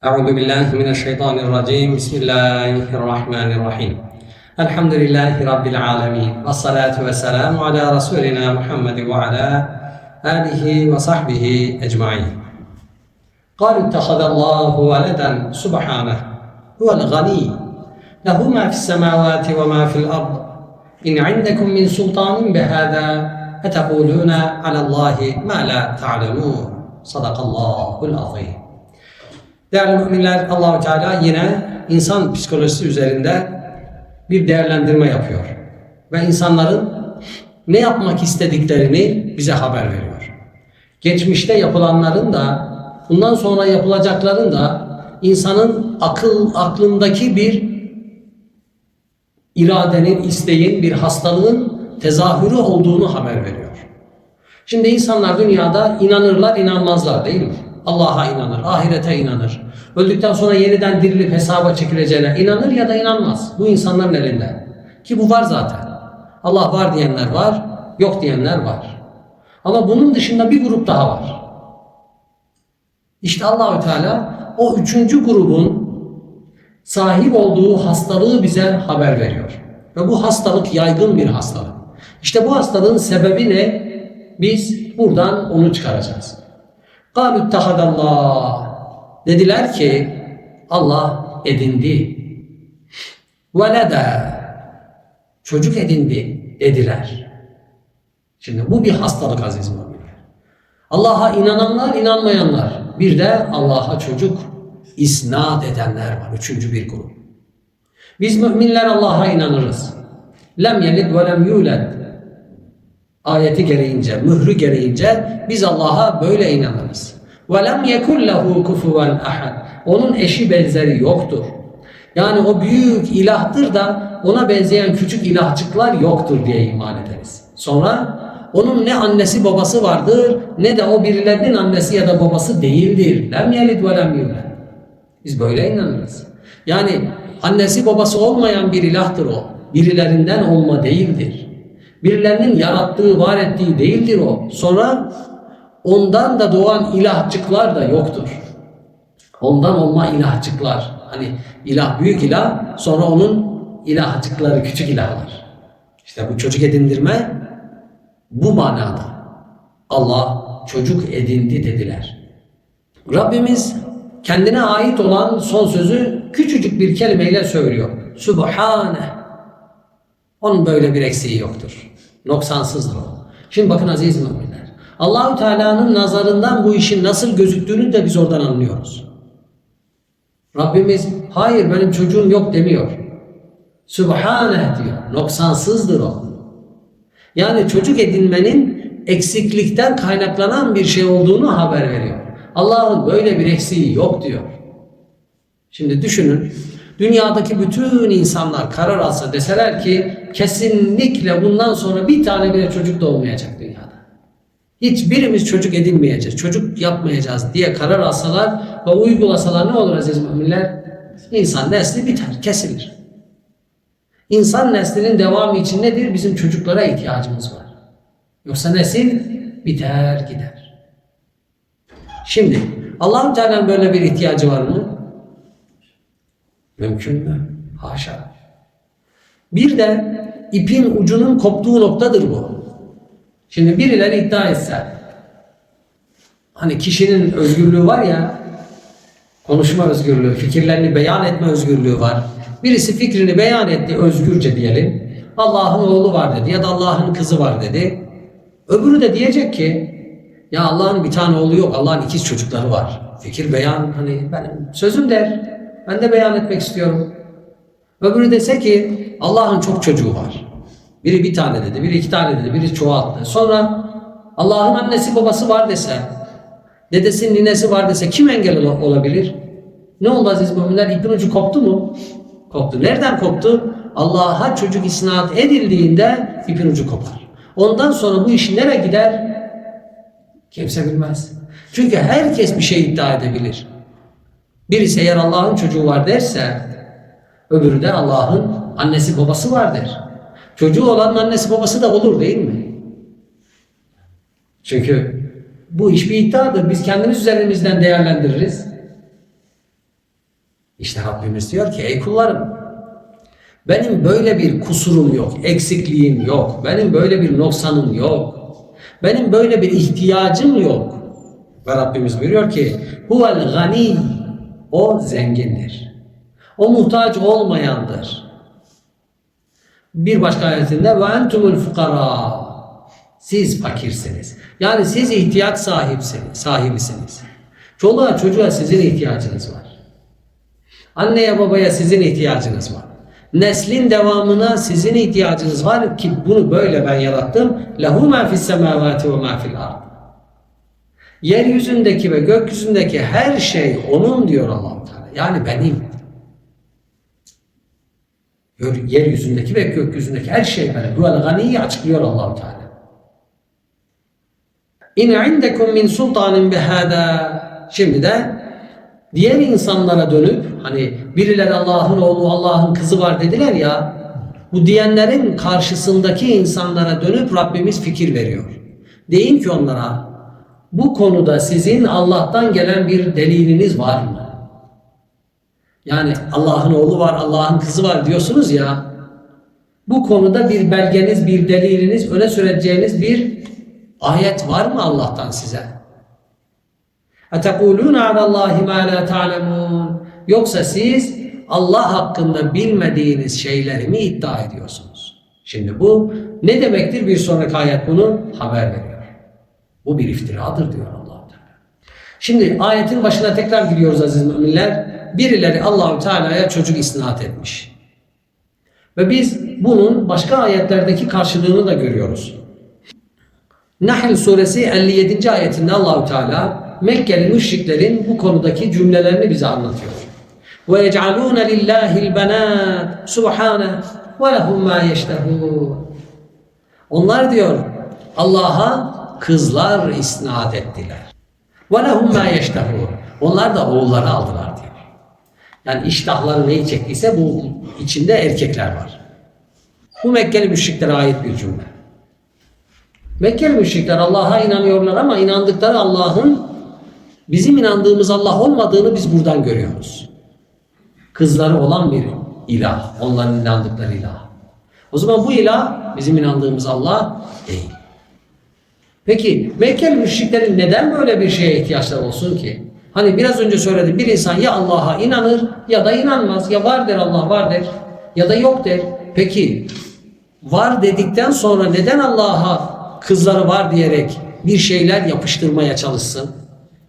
أعوذ بالله من الشيطان الرجيم. بسم الله الرحمن الرحيم. الحمد لله رب العالمين والصلاة والسلام على رسولنا محمد وعلى آله وصحبه أجمعين. قالوا اتخذ الله ولدا سبحانه هو الغني. له ما في السماوات وما في الأرض. إن عندكم من سلطان بهذا أتقولون على الله ما لا تعلمون. صدق الله العظيم. Değerli müminler Allahu Teala yine insan psikolojisi üzerinde bir değerlendirme yapıyor. Ve insanların ne yapmak istediklerini bize haber veriyor. Geçmişte yapılanların da bundan sonra yapılacakların da insanın akıl aklındaki bir iradenin, isteğin, bir hastalığın tezahürü olduğunu haber veriyor. Şimdi insanlar dünyada inanırlar, inanmazlar değil mi? Allah'a inanır, ahirete inanır. Öldükten sonra yeniden dirilip hesaba çekileceğine inanır ya da inanmaz. Bu insanların elinde. Ki bu var zaten. Allah var diyenler var, yok diyenler var. Ama bunun dışında bir grup daha var. İşte Allahü Teala o üçüncü grubun sahip olduğu hastalığı bize haber veriyor. Ve bu hastalık yaygın bir hastalık. İşte bu hastalığın sebebi ne? Biz buradan onu çıkaracağız. قَالُوا اتَّخَذَ اللّٰهِ Dediler ki Allah edindi. وَلَدَى Çocuk edindi dediler. Şimdi bu bir hastalık aziz müminler. Allah'a inananlar, inanmayanlar. Bir de Allah'a çocuk isnat edenler var. Üçüncü bir grup. Biz müminler Allah'a inanırız. Lem yelid ve lem yulad. Ayeti gereğince, mührü gereğince biz Allah'a böyle inanırız. Lem yekun lehu kufuven ahad. Onun eşi benzeri yoktur. Yani o büyük ilahtır da ona benzeyen küçük ilahçıklar yoktur diye iman ederiz. Sonra onun ne annesi babası vardır ne de o birilerinin annesi ya da babası değildir. Lem yelid ve lem. Biz böyle inanırız. Yani annesi babası olmayan bir ilahtır o. Birilerinden olma değildir. Birilerinin yarattığı, var ettiği değildir o. Sonra ondan da doğan ilahçıklar da yoktur. Ondan olma ilahçıklar. Hani ilah büyük ilah, sonra onun ilahçıkları küçük ilahlar. İşte bu çocuk edindirme bu manada. Allah çocuk edindi dediler. Rabbimiz kendine ait olan son sözü küçücük bir kelimeyle söylüyor. Sübhane. Onun böyle bir eksiği yoktur. Noksansızdır o. Şimdi bakın aziz müminler. Allahü Teala'nın nazarından bu işin nasıl gözüktüğünü de biz oradan anlıyoruz. Rabbimiz hayır benim çocuğum yok demiyor. Sübhane diyor. Noksansızdır o. Yani çocuk edinmenin eksiklikten kaynaklanan bir şey olduğunu haber veriyor. Allah'ın böyle bir eksiği yok diyor. Şimdi düşünün. Dünyadaki bütün insanlar karar alsa deseler ki kesinlikle bundan sonra bir tane bile çocuk doğmayacak dünyada. Hiçbirimiz çocuk edinmeyeceğiz, çocuk yapmayacağız diye karar alsalar ve uygulasalar ne olur aziz müminler? İnsan nesli biter, kesilir. İnsan neslinin devamı için nedir? Bizim çocuklara ihtiyacımız var. Yoksa nesil biter gider. Şimdi allah Teala'nın böyle bir ihtiyacı var mı? Mümkün mü? Haşa. Bir de ipin ucunun koptuğu noktadır bu. Şimdi birileri iddia etse hani kişinin özgürlüğü var ya konuşma özgürlüğü, fikirlerini beyan etme özgürlüğü var. Birisi fikrini beyan etti özgürce diyelim. Allah'ın oğlu var dedi ya da Allah'ın kızı var dedi. Öbürü de diyecek ki ya Allah'ın bir tane oğlu yok, Allah'ın ikiz çocukları var. Fikir beyan hani benim sözüm der. Ben de beyan etmek istiyorum. Öbürü dese ki Allah'ın çok çocuğu var. Biri bir tane dedi, biri iki tane dedi, biri çoğalttı. Sonra Allah'ın annesi babası var dese, dedesi ninesi var dese kim engel olabilir? Ne oldu aziz müminler? İpin ucu koptu mu? Koptu. Nereden koptu? Allah'a çocuk isnat edildiğinde ipin ucu kopar. Ondan sonra bu iş nereye gider? Kimse bilmez. Çünkü herkes bir şey iddia edebilir. Birisi eğer Allah'ın çocuğu var derse öbürü de Allah'ın annesi babası var der. Çocuğu olanın annesi babası da olur değil mi? Çünkü bu iş bir iddiadır. Biz kendimiz üzerimizden değerlendiririz. İşte Rabbimiz diyor ki ey kullarım benim böyle bir kusurum yok, eksikliğim yok, benim böyle bir noksanım yok, benim böyle bir ihtiyacım yok. Ve Rabbimiz buyuruyor ki huvel gani o zengindir. O muhtaç olmayandır. Bir başka ayetinde ve entumul fukara siz fakirsiniz. Yani siz ihtiyaç sahipsiniz, sahibisiniz. Çoluğa çocuğa sizin ihtiyacınız var. Anneye babaya sizin ihtiyacınız var. Neslin devamına sizin ihtiyacınız var ki bunu böyle ben yarattım. Lehu ma fis semavati ve ma fil ard. Yeryüzündeki ve gökyüzündeki her şey onun diyor allah Teala. Yani benim. Yer- Yeryüzündeki ve gökyüzündeki her şey benim. Huvel ganiyi açıklıyor allah Teala. İn indekum min sultanin bihada. Şimdi de diğer insanlara dönüp hani birileri Allah'ın oğlu Allah'ın kızı var dediler ya bu diyenlerin karşısındaki insanlara dönüp Rabbimiz fikir veriyor. Deyin ki onlara bu konuda sizin Allah'tan gelen bir deliliniz var mı? Yani Allah'ın oğlu var, Allah'ın kızı var diyorsunuz ya. Bu konuda bir belgeniz, bir deliliniz, öne süreceğiniz bir ayet var mı Allah'tan size? اَتَقُولُونَ عَلَى اللّٰهِ مَا لَا تَعْلَمُونَ Yoksa siz Allah hakkında bilmediğiniz şeyleri mi iddia ediyorsunuz? Şimdi bu ne demektir? Bir sonraki ayet bunu haber veriyor. Bu bir iftiradır diyor allah Teala. Şimdi ayetin başına tekrar gidiyoruz aziz müminler. Birileri Allahü Teala'ya çocuk isnat etmiş. Ve biz bunun başka ayetlerdeki karşılığını da görüyoruz. Nahl suresi 57. ayetinde Allahü Teala Mekkeli müşriklerin bu konudaki cümlelerini bize anlatıyor. Ve yec'alûne lillâhil benât subhâne ve lehum mâ yeştehûn. Onlar diyor Allah'a kızlar isnat ettiler. Lehum mâ yeştehûn. Onlar da oğulları aldılar diyor. Yani iştahları neyi çektiyse bu içinde erkekler var. Bu Mekkeli müşriklere ait bir cümle. Mekkeli müşrikler Allah'a inanıyorlar ama inandıkları Allah'ın bizim inandığımız Allah olmadığını biz buradan görüyoruz. Kızları olan bir ilah, onların inandıkları ilah. O zaman bu ilah bizim inandığımız Allah değil. Peki Mekkeli müşriklerin neden böyle bir şeye ihtiyaçları olsun ki? Hani biraz önce söyledim bir insan ya Allah'a inanır ya da inanmaz. Ya var der Allah var der ya da yok der. Peki var dedikten sonra neden Allah'a kızları var diyerek bir şeyler yapıştırmaya çalışsın?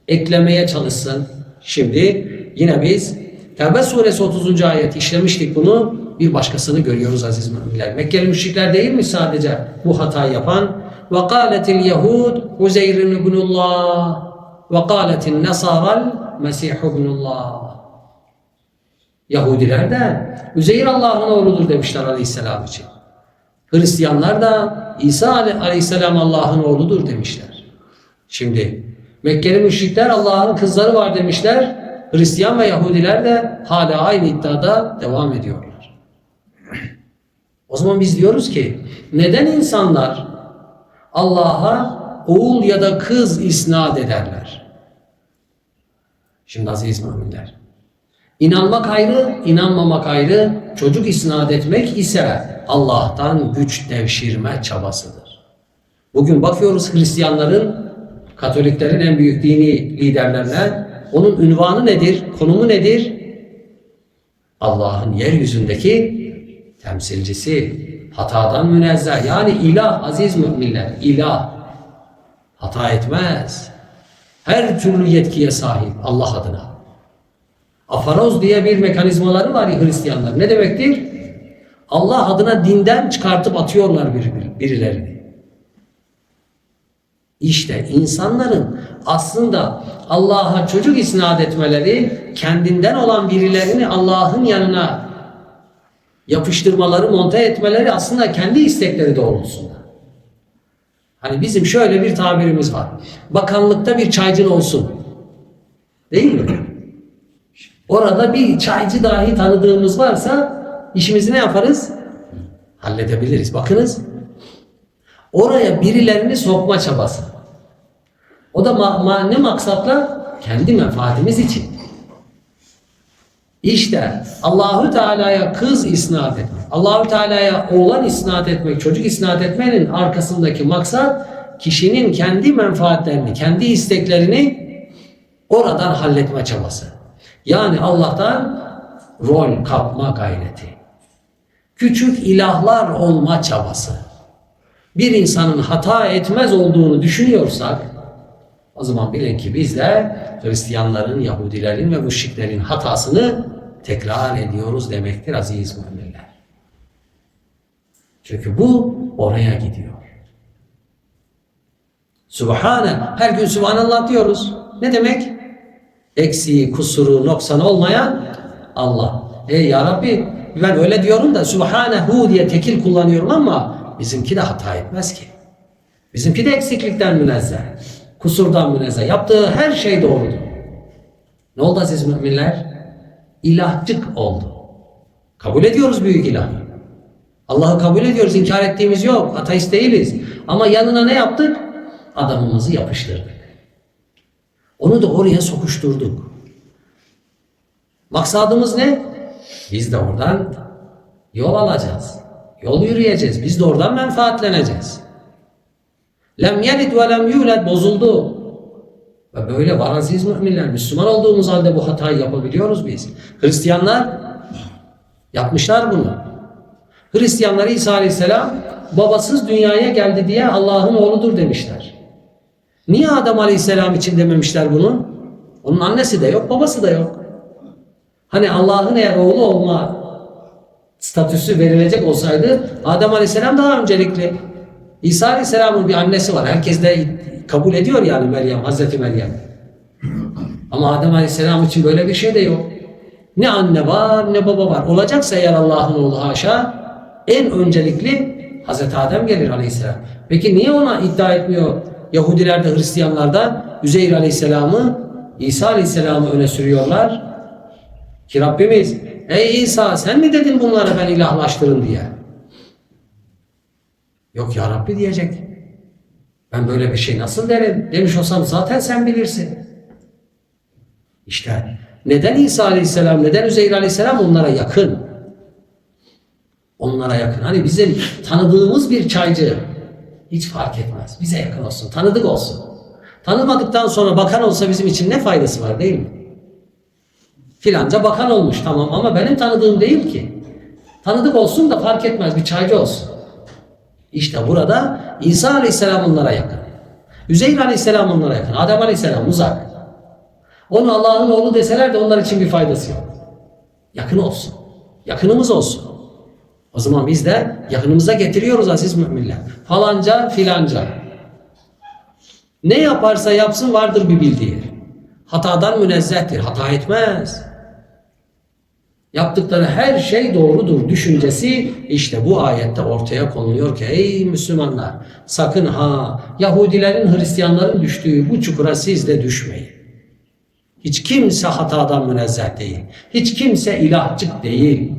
Eklemeye çalışsın? Şimdi yine biz Tevbe suresi 30. ayet işlemiştik bunu. Bir başkasını görüyoruz aziz müminler. Mekkeli müşrikler değil mi sadece bu hatayı yapan? Ve kâletil yehud Uzeyrun ibnullah ve kâletin nesaral Mesih ibnullah. Yahudiler de Üzeyir Allah'ın oğludur demişler aleyhisselam için. Hristiyanlar da İsa aleyhisselam Allah'ın oğludur demişler. Şimdi Mekkeli müşrikler Allah'ın kızları var demişler. Hristiyan ve Yahudiler de hala aynı iddiada devam ediyorlar. O zaman biz diyoruz ki neden insanlar Allah'a oğul ya da kız isnat ederler? Şimdi aziz müminler. İnanmak ayrı, inanmamak ayrı, çocuk isnat etmek ise Allah'tan güç devşirme çabasıdır. Bugün bakıyoruz Hristiyanların, Katoliklerin en büyük dini liderlerine onun ünvanı nedir, konumu nedir? Allah'ın yeryüzündeki temsilcisi, hatadan münezzeh. Yani ilah aziz müminler, ilah. Hata etmez. Her türlü yetkiye sahip Allah adına. Afaroz diye bir mekanizmaları var ya Hristiyanlar. Ne demektir? Allah adına dinden çıkartıp atıyorlar bir- birilerini. İşte insanların aslında Allah'a çocuk isnat etmeleri, kendinden olan birilerini Allah'ın yanına yapıştırmaları, monte etmeleri aslında kendi istekleri doğrultusunda. Hani bizim şöyle bir tabirimiz var. Bakanlıkta bir çaycın olsun. Değil mi? Orada bir çaycı dahi tanıdığımız varsa işimizi ne yaparız? Halledebiliriz. Bakınız. Oraya birilerini sokma çabası. O da ma- ma- ne maksatla? Kendi menfaatimiz için. İşte Allahü Teala'ya kız isnat etmek, Allahü Teala'ya oğlan isnat etmek, çocuk isnat etmenin arkasındaki maksat kişinin kendi menfaatlerini, kendi isteklerini oradan halletme çabası. Yani Allah'tan rol kapma gayreti. Küçük ilahlar olma çabası. Bir insanın hata etmez olduğunu düşünüyorsak o zaman bilin ki biz de Hristiyanların, Yahudilerin ve müşriklerin hatasını tekrar ediyoruz demektir aziz müminler. Çünkü bu oraya gidiyor. Sübhane. Her gün Sübhanallah diyoruz. Ne demek? Eksiği, kusuru, noksanı olmayan Allah. Ey ya Rabbi ben öyle diyorum da Sübhanehu diye tekil kullanıyorum ama bizimki de hata etmez ki. Bizimki de eksiklikten münezzeh. Kusurdan münezzeh. Yaptığı her şey doğrudur. Ne oldu aziz müminler? İlahçık oldu. Kabul ediyoruz büyük ilahı. Allah'ı kabul ediyoruz. inkar ettiğimiz yok. Ateist değiliz. Ama yanına ne yaptık? Adamımızı yapıştırdık. Onu da oraya sokuşturduk. Maksadımız ne? Biz de oradan yol alacağız. Yol yürüyeceğiz. Biz de oradan menfaatleneceğiz. Lem yelid ve lem yulad bozuldu. Ve böyle var aziz müminler. Müslüman olduğumuz halde bu hatayı yapabiliyoruz biz. Hristiyanlar yapmışlar bunu. Hristiyanlar İsa Aleyhisselam babasız dünyaya geldi diye Allah'ın oğludur demişler. Niye Adem Aleyhisselam için dememişler bunu? Onun annesi de yok, babası da yok. Hani Allah'ın eğer oğlu olma statüsü verilecek olsaydı Adem Aleyhisselam daha öncelikli. İsa Aleyhisselam'ın bir annesi var. Herkes de kabul ediyor yani Meryem, Hazreti Meryem. Ama Adem Aleyhisselam için böyle bir şey de yok. Ne anne var ne baba var. Olacaksa eğer Allah'ın oğlu haşa en öncelikli Hazreti Adem gelir Aleyhisselam. Peki niye ona iddia etmiyor Yahudiler de Hristiyanlar da Üzeyr Aleyhisselam'ı İsa Aleyhisselam'ı öne sürüyorlar? Ki Rabbimiz ey İsa sen mi dedin bunları ben ilahlaştırın diye. Yok ya Rabbi diyecek. Ben böyle bir şey nasıl derim? Demiş olsam zaten sen bilirsin. İşte neden İsa Aleyhisselam, neden Üzeyr Aleyhisselam onlara yakın? Onlara yakın. Hani bizim tanıdığımız bir çaycı hiç fark etmez. Bize yakın olsun, tanıdık olsun. Tanımadıktan sonra bakan olsa bizim için ne faydası var değil mi? Filanca bakan olmuş tamam ama benim tanıdığım değil ki. Tanıdık olsun da fark etmez bir çaycı olsun. İşte burada İsa Aleyhisselam onlara yakın. Üzeyr Aleyhisselam onlara yakın. Adem Aleyhisselam uzak. Onu Allah'ın oğlu deseler de onlar için bir faydası yok. Yakın olsun. Yakınımız olsun. O zaman biz de yakınımıza getiriyoruz aziz müminler. Falanca filanca. Ne yaparsa yapsın vardır bir bildiği. Hatadan münezzehtir. Hata etmez. Yaptıkları her şey doğrudur düşüncesi işte bu ayette ortaya konuluyor ki ey Müslümanlar sakın ha Yahudilerin Hristiyanların düştüğü bu çukura siz de düşmeyin. Hiç kimse hatadan münezzeh değil. Hiç kimse ilahçık değil.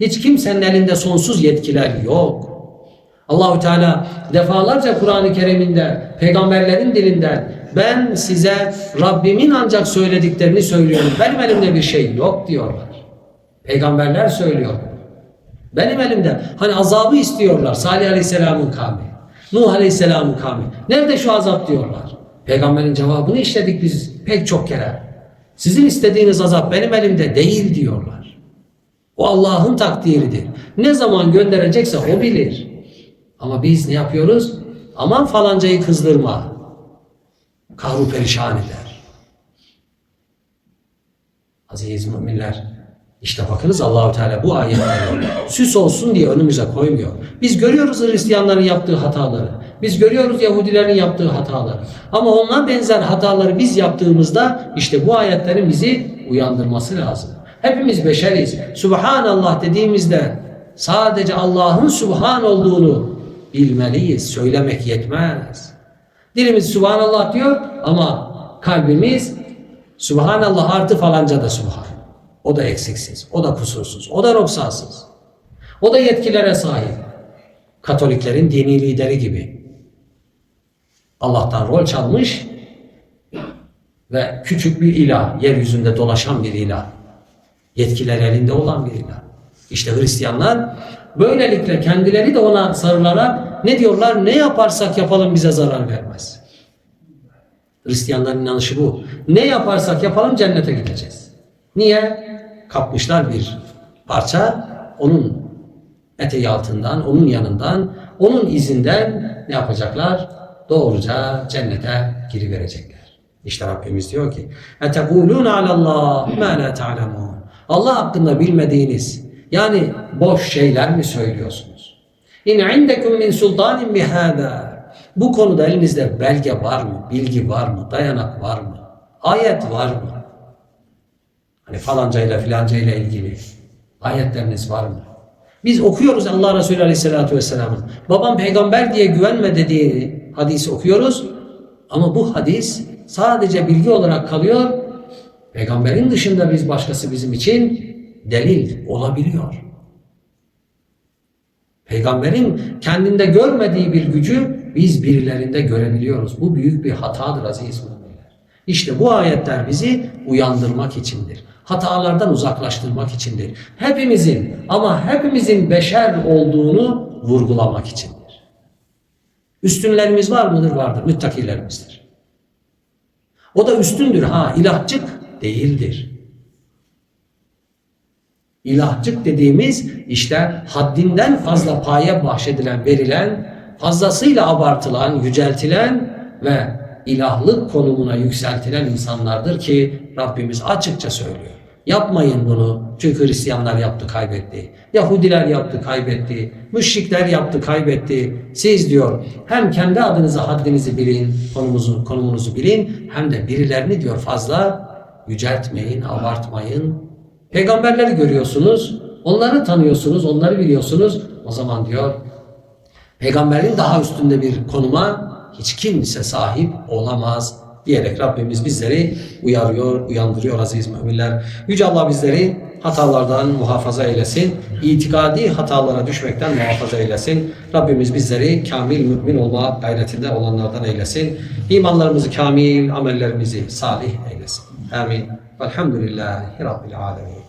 Hiç kimsenin elinde sonsuz yetkiler yok. Allahü Teala defalarca Kur'an-ı Kerim'inde peygamberlerin dilinden ben size Rabbimin ancak söylediklerini söylüyorum. Benim elimde bir şey yok diyorlar. Peygamberler söylüyor. Benim elimde hani azabı istiyorlar. Salih Aleyhisselam'ın kavmi. Nuh Aleyhisselam'ın kavmi. Nerede şu azap diyorlar. Peygamberin cevabını işledik biz pek çok kere. Sizin istediğiniz azap benim elimde değil diyorlar. O Allah'ın takdiridir. Ne zaman gönderecekse o bilir. Ama biz ne yapıyoruz? Aman falancayı kızdırma. Kahru perişan eder. Aziz müminler, işte bakınız Allahu Teala bu ayetleri süs olsun diye önümüze koymuyor. Biz görüyoruz Hristiyanların yaptığı hataları. Biz görüyoruz Yahudilerin yaptığı hataları. Ama onlar benzer hataları biz yaptığımızda işte bu ayetlerin bizi uyandırması lazım. Hepimiz beşeriz. Subhanallah dediğimizde sadece Allah'ın Subhan olduğunu bilmeliyiz. Söylemek yetmez. Dilimiz Subhanallah diyor ama kalbimiz Subhanallah artı falanca da Subhan. O da eksiksiz, o da kusursuz, o da noksansız. O da yetkilere sahip. Katoliklerin dini lideri gibi. Allah'tan rol çalmış ve küçük bir ilah, yeryüzünde dolaşan bir ilah. Yetkiler elinde olan bir ilah. İşte Hristiyanlar böylelikle kendileri de ona sarılarak ne diyorlar? Ne yaparsak yapalım bize zarar vermez. Hristiyanların inanışı bu. Ne yaparsak yapalım cennete gideceğiz. Niye? Kapmışlar bir parça onun eteği altından, onun yanından, onun izinden ne yapacaklar? Doğruca cennete giriverecekler. İşte Rabbimiz diyor ki اَتَقُولُونَ عَلَى اللّٰهِ مَا لَا تَعْلَمُونَ Allah hakkında bilmediğiniz yani boş şeyler mi söylüyorsunuz? İn indekum min sultanin bihada. Bu konuda elinizde belge var mı? Bilgi var mı? Dayanak var mı? Ayet var mı? Hani falancayla filancayla ilgili ayetleriniz var mı? Biz okuyoruz Allah Resulü Aleyhisselatü Vesselam'ın. Babam peygamber diye güvenme dediği hadisi okuyoruz. Ama bu hadis sadece bilgi olarak kalıyor. Peygamberin dışında biz başkası bizim için delil olabiliyor. Peygamberin kendinde görmediği bir gücü biz birilerinde görebiliyoruz. Bu büyük bir hatadır aziz müminler. İşte bu ayetler bizi uyandırmak içindir. Hatalardan uzaklaştırmak içindir. Hepimizin ama hepimizin beşer olduğunu vurgulamak içindir. Üstünlerimiz var mıdır? Vardır. Müttakilerimizdir. O da üstündür ha. ilahçık değildir. İlahçık dediğimiz işte haddinden fazla paye bahşedilen, verilen, fazlasıyla abartılan, yüceltilen ve ilahlık konumuna yükseltilen insanlardır ki Rabbimiz açıkça söylüyor. Yapmayın bunu çünkü Hristiyanlar yaptı kaybetti. Yahudiler yaptı kaybetti. Müşrikler yaptı kaybetti. Siz diyor hem kendi adınıza haddinizi bilin, konumuzu, konumunuzu bilin hem de birilerini diyor fazla yüceltmeyin, abartmayın, Peygamberleri görüyorsunuz, onları tanıyorsunuz, onları biliyorsunuz. O zaman diyor, peygamberin daha üstünde bir konuma hiç kimse sahip olamaz diyerek Rabbimiz bizleri uyarıyor, uyandırıyor aziz müminler. Yüce Allah bizleri hatalardan muhafaza eylesin. itikadi hatalara düşmekten muhafaza eylesin. Rabbimiz bizleri kamil mümin olma gayretinde olanlardan eylesin. İmanlarımızı kamil, amellerimizi salih eylesin. Amin. Velhamdülillahi Rabbil alemin.